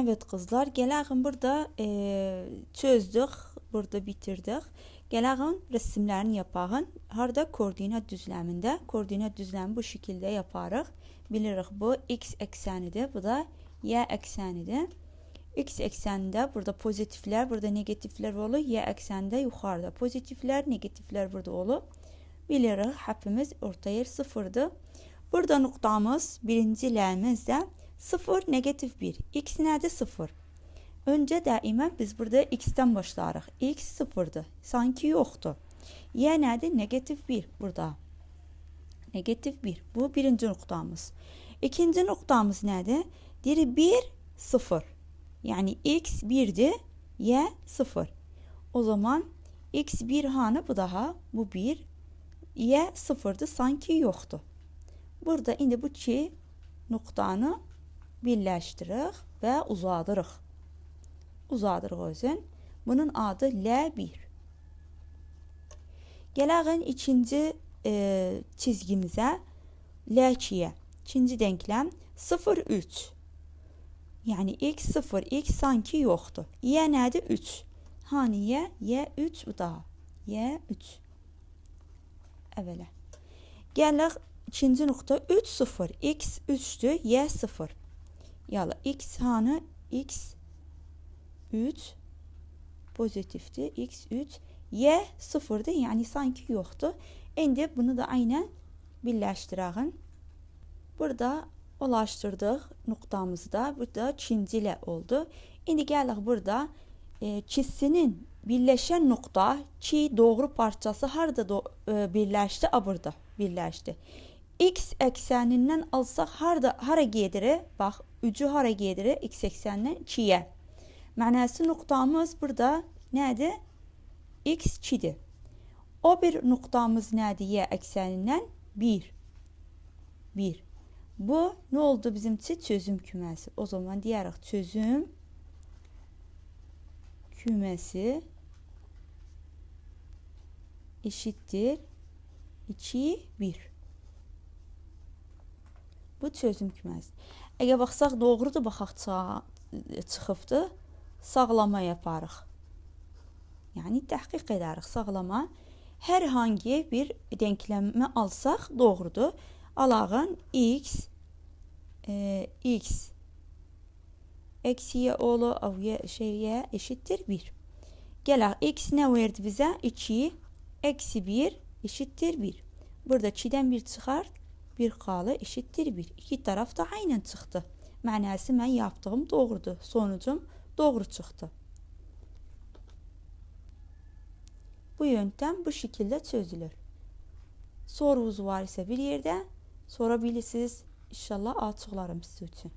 Evet kızlar, gələğin burada e, çözdük, burada bitirdik. Gələğin resimlərini yapağın. Harda koordinat düzləmində. Koordinat düzləmi bu şekildə yaparıq. Bilirik bu x eksenidir, bu da y eksenidir. X eksenində burada pozitiflər, burada negatiflər olur. Y eksenində yuxarıda pozitiflər, negatiflər burada olur. Bilirik, həpimiz orta yer sıfırdır. Burada noktamız birinci ləmizdə 0 negatif 1. X nədir? 0. Öncə daima biz burada x-dən başlarıq. X 0-dır. Sanki yoxdur. Y nədir? Negatif 1 burada. Negatif 1. Bu birinci noktamız. İkinci noktamız nədir? Diri 1, 0. Yani x 1'dir, y 0. O zaman x 1 hanı bu daha, bu 1, y 0'dır, sanki yoxdur. Burada indi bu iki noktanı birləşdiririk və uzadırıq. Uzadırıq özün. Bunun adı L1. Gələğin ikinci e, çizgimizə L2-yə. İkinci denklem 0 3. Yəni x 0, x sanki yoxdur. Y nədir? 3. Hani y? Y 3 bu da. Y 3. Əvvələ. Gəlirik ikinci nöqtə 3 0. X 3'dür, y 0. Yala x hanı x 3 pozitifdir. X 3 y 0'dır. Yəni sanki yoxdur. İndi bunu da aynən birləşdirəğin. Burada ulaştırdıq noktamızı da. Burada ikinci ilə oldu. İndi gəlirik burada e, çizsinin birleşen nokta ki doğru parçası harda do, e, birleşti? A burada birleşti. X ekseninden alsaq harda hara gedir? Bax, ucu hara gedir? X eksenindən 2-yə. Mənəsi nöqtamız burada nədir? X 2-dir. O bir nöqtamız nədir? Y eksenindən 1. 1. Bu ne oldu bizim için? Çözüm kümesi. O zaman diyerek çözüm kümesi eşittir 2, 1. Bu çözüm küməsi. Əgər baxsaq doğrudur, baxaq çıxıbdı. Sağlama yaparıq. Yəni təhqiq edərik sağlama. Hər hangi bir denkləmi alsaq doğrudur. Alağın x e, x eksi y oğlu av y şeye eşittir 1. Gel x ne verdi bize? 2 eksi 1 eşittir 1. Burada 2'den 1 çıxar. 1 qalı eşittir 1. İki taraf da aynen çıxdı. Mənəsi mən yaptığım doğrudur. Sonucum doğru çıxdı. Bu yöntem bu şekilde çözülür. Sorunuz var ise bir yerde sorabilirsiniz. İnşallah açıqlarım sizin üçün.